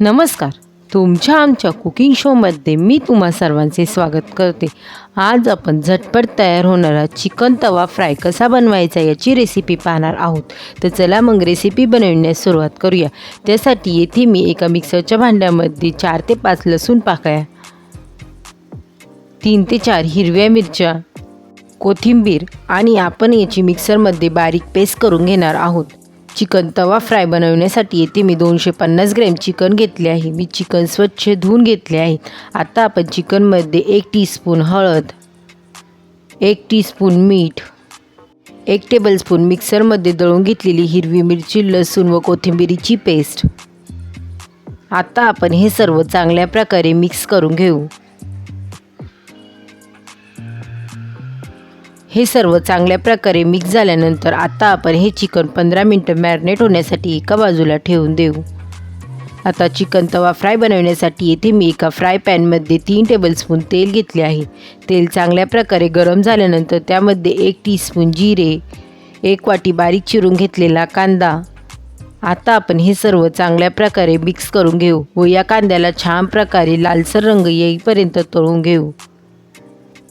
नमस्कार. तुमच्या आमच्या कुकिंग शोमध्ये मी तुम्हा सर्वांचे स्वागत करते. आज आपण झटपट तयार होणारा चिकन तवा फ्राय कसा बनवायचा याची रेसिपी पाहणार आहोत. तर चला मग रेसिपी बनवण्यास सुरुवात करूया. त्यासाठी येथे मी एका मिक्सरच्या भांड्यामध्ये चार ते पाच लसूण पाकळ्या तीन ते चार हिरव्या मिरच्या कोथिंबीर आणि आपण याची मिक्सरमध्ये बारीक पेस्ट करून घेणार आहोत. चिकन तवा फ्राय बनवण्यासाठी येथे मी दोनशे पन्नास ग्रॅम चिकन घेतले आहे. मी चिकन स्वच्छ धुवून घेतले आहे. आता आपण चिकनमध्ये एक टीस्पून हळद एक टीस्पून मीठ एक टेबलस्पून मिक्सरमध्ये दळून घेतलेली हिरवी मिरची लसूण व कोथिंबिरीची पेस्ट. आता आपण हे सर्व चांगल्या प्रकारे मिक्स करून घेऊ. हे सर्व चांगल्या प्रकारे मिक्स झाल्यानंतर आता आपण हे चिकन पंधरा मिनटं मॅरिनेट होण्यासाठी एका बाजूला ठेवून देऊ. आता चिकन तवा फ्राय बनवण्यासाठी येथे मी एका फ्राय पॅनमध्ये तीन टेबलस्पून तेल घेतले आहे. तेल चांगल्या प्रकारे गरम झाल्यानंतर त्यामध्ये एक टीस्पून जिरे एक वाटी बारीक चिरून घेतलेला कांदा. आता आपण हे सर्व चांगल्या प्रकारे मिक्स करून घेऊ व या कांद्याला छान प्रकारे लालसर रंग येईपर्यंत तळून घेऊ.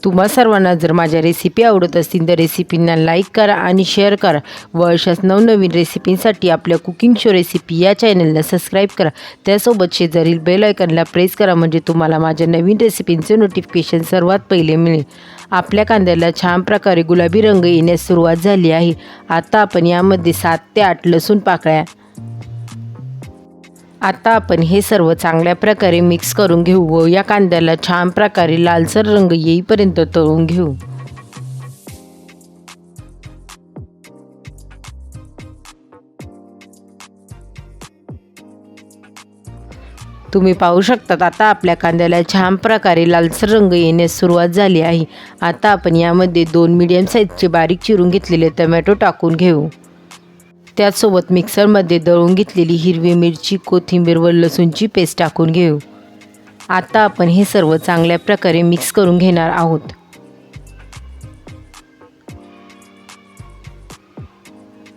तुम्हा सर्वांना जर माझ्या रेसिपी आवडत असतील तर रेसिपींना लाईक करा आणि शेअर करा. व अशाच नवनवीन रेसिपींसाठी आपल्या कुकिंग शो रेसिपी या चॅनलला सबस्क्राईब करा. त्यासोबत शेजारील बेल आयकनला प्रेस करा म्हणजे तुम्हाला माझ्या नवीन रेसिपींचे नोटिफिकेशन सर्वात पहिले मिळेल. आपल्या कांद्याला छान प्रकारे गुलाबी रंग येण्यास सुरुवात झाली आहे. आता आपण यामध्ये सात ते आठ लसूण पाकळ्या आता आपण हे सर्व चांगल्या प्रकारे मिक्स करून घेऊ व या कांद्याला छान प्रकारे लालसर रंग येईपर्यंत तळून घेऊ. तुम्ही पाहू शकतात आता आपल्या कांद्याला छान प्रकारे लालसर रंग येण्यास सुरुवात झाली आहे. आता आपण यामध्ये दोन मीडियम साईजचे बारीक चिरून घेतलेले टमॅटो टाकून घेऊ. त्याचसोबत मिक्सरमध्ये दळून घेतलेली हिरवी मिरची कोथिंबीर व लसूणची पेस्ट टाकून घेऊ. आता आपण हे सर्व चांगल्या प्रकारे मिक्स करून घेणार आहोत.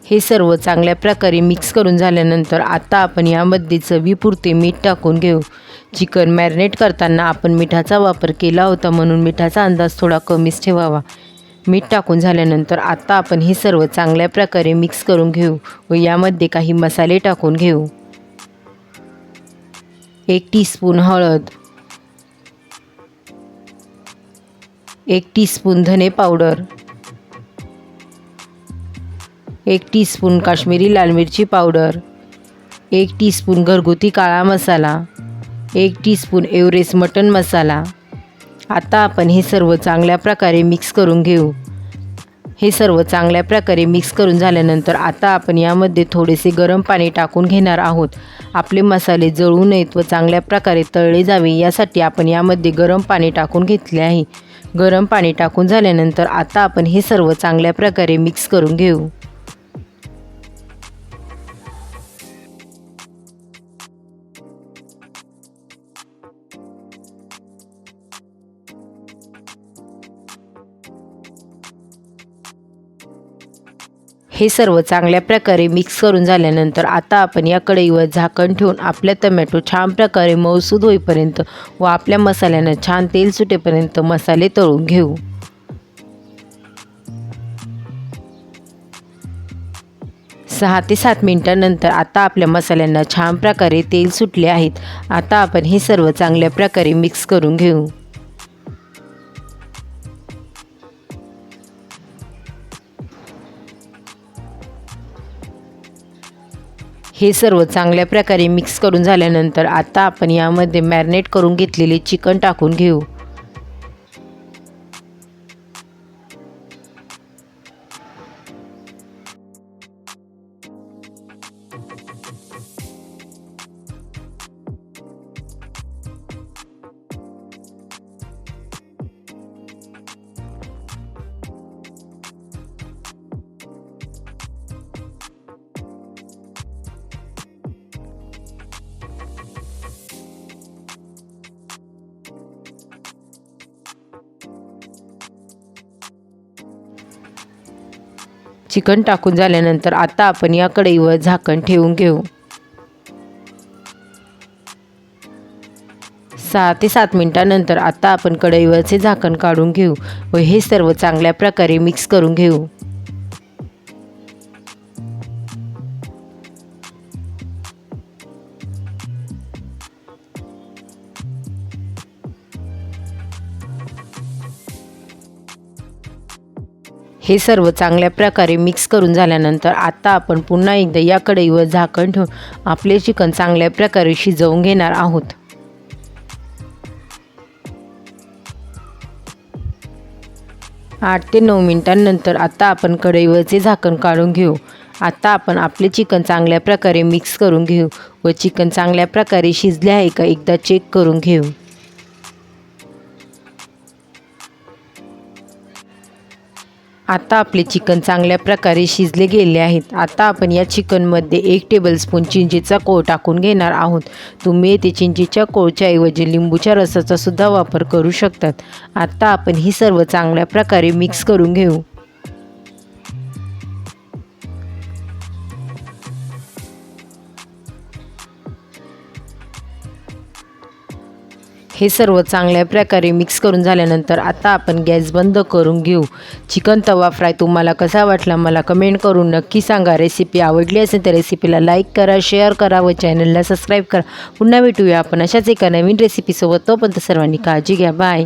हे सर्व चांगल्या प्रकारे मिक्स करून झाल्यानंतर आता आपण यामध्ये चवीपुरते मीठ टाकून घेऊ. चिकन मॅरिनेट करताना आपण मिठाचा वापर केला होता म्हणून मिठाचा अंदाज थोडा कमीच ठेवावा. मीठ टाकून झाल्यानंतर आता आपण हे सर्व चांगल्या प्रकारे मिक्स करून घेऊ व यामध्ये काही मसाले टाकून घेऊ. एक टीस्पून हळद. एक टीस्पून धने पावडर एक टीस्पून काश्मीरी लाल मिरची पावडर एक टीस्पून घरगुती काळा मसाला. एक टीस्पून एव्हरेस्ट मटन मसाला. आता आपण हे सर्व चांगल्या प्रकारे मिक्स करून घेऊ. हे सर्व चांगल्या प्रकारे मिक्स करून झाल्यानंतर आता आपण यामध्ये थोडेसे गरम पाणी टाकून घेणार आहोत. आपले मसाले जळू नयेत व चांगल्या प्रकारे तळले जावे यासाठी आपण यामध्ये गरम पाणी टाकून घेतले आहे. गरम पाणी टाकून झाल्यानंतर आता आपण हे सर्व चांगल्या प्रकारे मिक्स करून घेऊ. हे सर्व चांगल्या प्रकारे मिक्स करून झाल्यानंतर आता आपण या कढईवर झाकण ठेवून आपल्या टमॅटो छान प्रकारे मऊसूद होईपर्यंत व आपल्या मसाल्यांना छान तेल सुटेपर्यंत मसाले तळून घेऊ. सहा ते सात मिनटानंतर आता आपल्या मसाल्यांना छान प्रकारे तेल सुटले आहेत. आता आपण हे सर्व चांगल्या प्रकारे मिक्स करून घेऊ. हे सर्व चांगल्या प्रकारे मिक्स करून झाल्यानंतर आता आपण यामध्ये मॅरिनेट करून घेतलेले चिकन टाकून घेऊ. चिकन टाकून झाल्यानंतर आता आपण या कढईवर झाकण ठेवून घेऊ. सहा ते सात मिनटानंतर आता आपण कढईवरचे झाकण काढून घेऊ व हे सर्व चांगल्या प्रकारे मिक्स करून घेऊ. हे सर्व चांगल्या प्रकारे मिक्स करून झाल्यानंतर आता आपण पुन्हा एकदा या कढईवर झाकण ठेवून आपले चिकन चांगल्या प्रकारे शिजवून घेणार आहोत. आठ ते नऊ मिनिटांनंतर आता आपण कढईवरचे झाकण काढून घेऊ. आता आपण आपले चिकन चांगल्या प्रकारे मिक्स करून घेऊ व चिकन चांगल्या प्रकारे शिजले आहे का एकदा चेक करून घेऊ. आता आपले चिकन चांगल्या प्रकारे शिजले गेले आहेत. आता आपण या चिकनमध्ये एक टेबलस्पून चिंचेचा कोळ टाकून घेणार आहोत. तुम्ही येथे चिंचेच्या कोळच्या ऐवजी लिंबूच्या रसाचा सुद्धा वापर करू शकतात. आता आपण ही सर्व चांगल्या प्रकारे मिक्स करून घेऊ. हे सर्व चांगल्या प्रकारे मिक्स करून झाल्यानंतर आता आपण गॅस बंद करून घेऊ. चिकन तवा फ्राय तुम्हाला कसा वाटला मला कमेंट करून नक्की सांगा. रेसिपी आवडली असेल तर रेसिपीला लाईक करा शेअर करा व चॅनलला सबस्क्राईब करा. पुन्हा भेटूया आपण अशाच एका नवीन रेसिपीसोबत तोपर्यंत सर्वांनी काळजी घ्या. बाय